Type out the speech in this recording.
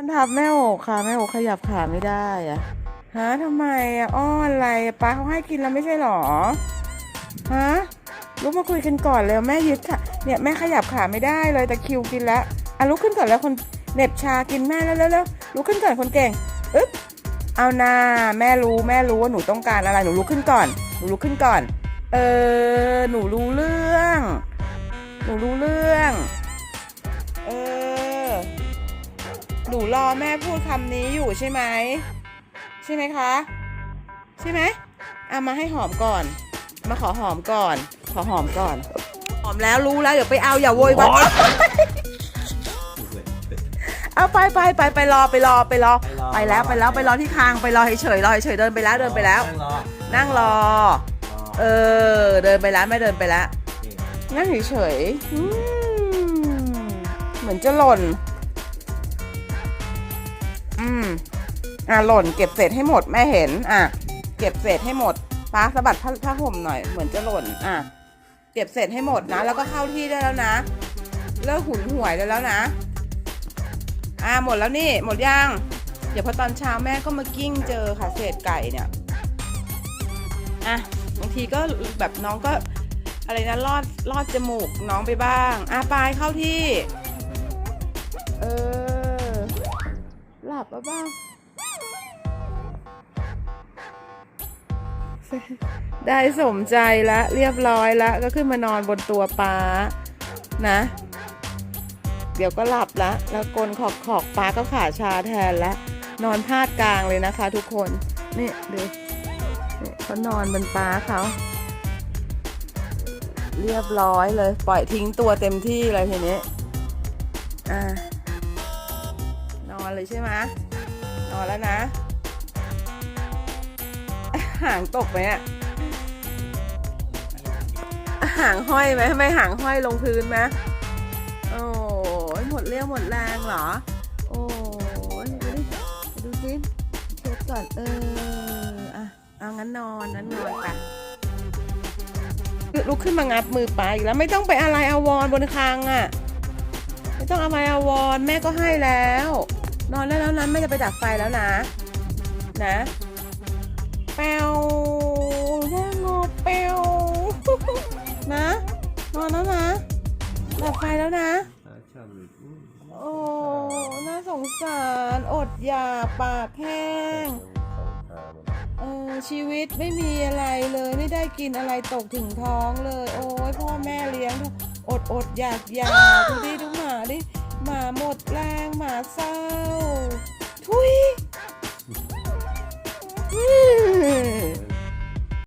มันทับแม่โอกค่ะแม่โอกขยับขาไม่ได้อะฮะทำไมอะอ้ออะไรป้าเขาให้กินแล้วไม่ใช่หรอฮะลุกมาคุยกันก่อนเลยแม่ยึดค่ะเนี่ยแม่ขยับขาไม่ได้เลยแต่คิวกินแล้วอะลุกขึ้นก่อนแล้วคนเน็บชากินแม่แล้วแล้วแล้วลุกขึ้นก่อนคนเก่งอึ๊บเอานาแม่รู้แม่รู้ว่าหนูต้องการอะไรหนูลุกขึ้นก่อนหนูลุกขึ้นก่อน เออหนูรู้เรื่อง หนูรู้เรื่อง หนูรอแม่พูดคำนี้อยู่ใช่ไหม ใช่ไหมคะ ใช่ไหมเอามาให้หอมก่อน มาขอหอมก่อน ขอหอมก่อน หอมแล้วรู้แล้ว เดี๋ยวไปเอาอย่าโวยวายเอาไปไปไปไปรอไปรอไปรอไปแล้วไปแล้วไปรอที่คางไปรอเฉยๆรอเฉยๆเดินไปแล้วเดินไปแล้ว นั่งรอ เออ เดินไปแล้วไม่เดินไปแล้วนั่งเฉยๆอืมเหมือนจะหล่น อืมอะหล่นเก็บเศษให้หมดแม่เห็น อะ เก็บเศษให้หมดป้าสะบัดผ้าผ้าห่มหน่อยเหมือนจะหล่น อะ เก็บเศษให้หมดนะ แล้วก็เข้าที่ได้แล้วนะ เลิกหุนหวยได้แล้วนะ อะหมดแล้วนี่ หมดยังเดี๋ยวพอตอนเช้าแม่ก็มากิ้งเจอค่ะเศษไก่เนี่ย อะบางทีก็แบบน้องก็อะไรนะลอดลอดจมูกน้องไปบ้าง อะปลายเข้าที่ เออ หลับปะบ้างได้สมใจแล้วเรียบร้อยแล้วก็ขึ้นมานอนบนตัวป้านะ เดี๋ยวก็หลับละแล้วกลนขอกขอกป้าก็ขาชาแทนแล้วนอนพาดกลางเลยนะคะ ทุกคนนี่ดูเขานอนบนป้าเขาเรียบร้อยเลย ปล่อยทิ้งตัวเต็มที่เลยทีนี้อ่า อนเลยใช่ไหมนอนแล้วนะ หางตกไหมอะหางห้อยไหมไม่หางห้อยลงพื้นไหมโอ้ยหมดเรี่ยวหมดแรงเหรอ โอ้ยดูดิดูสิเช็ดก่อนเอออะเอางั้นนอนนั้นนอนไปลุกขึ้นมางับมือป้าอีกแล้วไม่ต้องไปอะไรอาวรบนคางอะ่ะ ไม่ต้องอะไรอาวรแม่ก็ให้แล้ว นอนได้แล้วนะแม่จะไปดับไฟแล้วนะ นะแปวแม่งอแปวนะ นอนแล้วนะ ดับไฟแล้วนะ โอ้น่าสงสารอดอยากปากแห้งเออชีวิตไม่มีอะไรเลยไม่ได้กินอะไรตกถึงท้องเลย โอ้ยพ่อแม่เลี้ยงอดอดอยากอยากดูดิดูหมาดิ หมาหมดแรงหมาเศร้า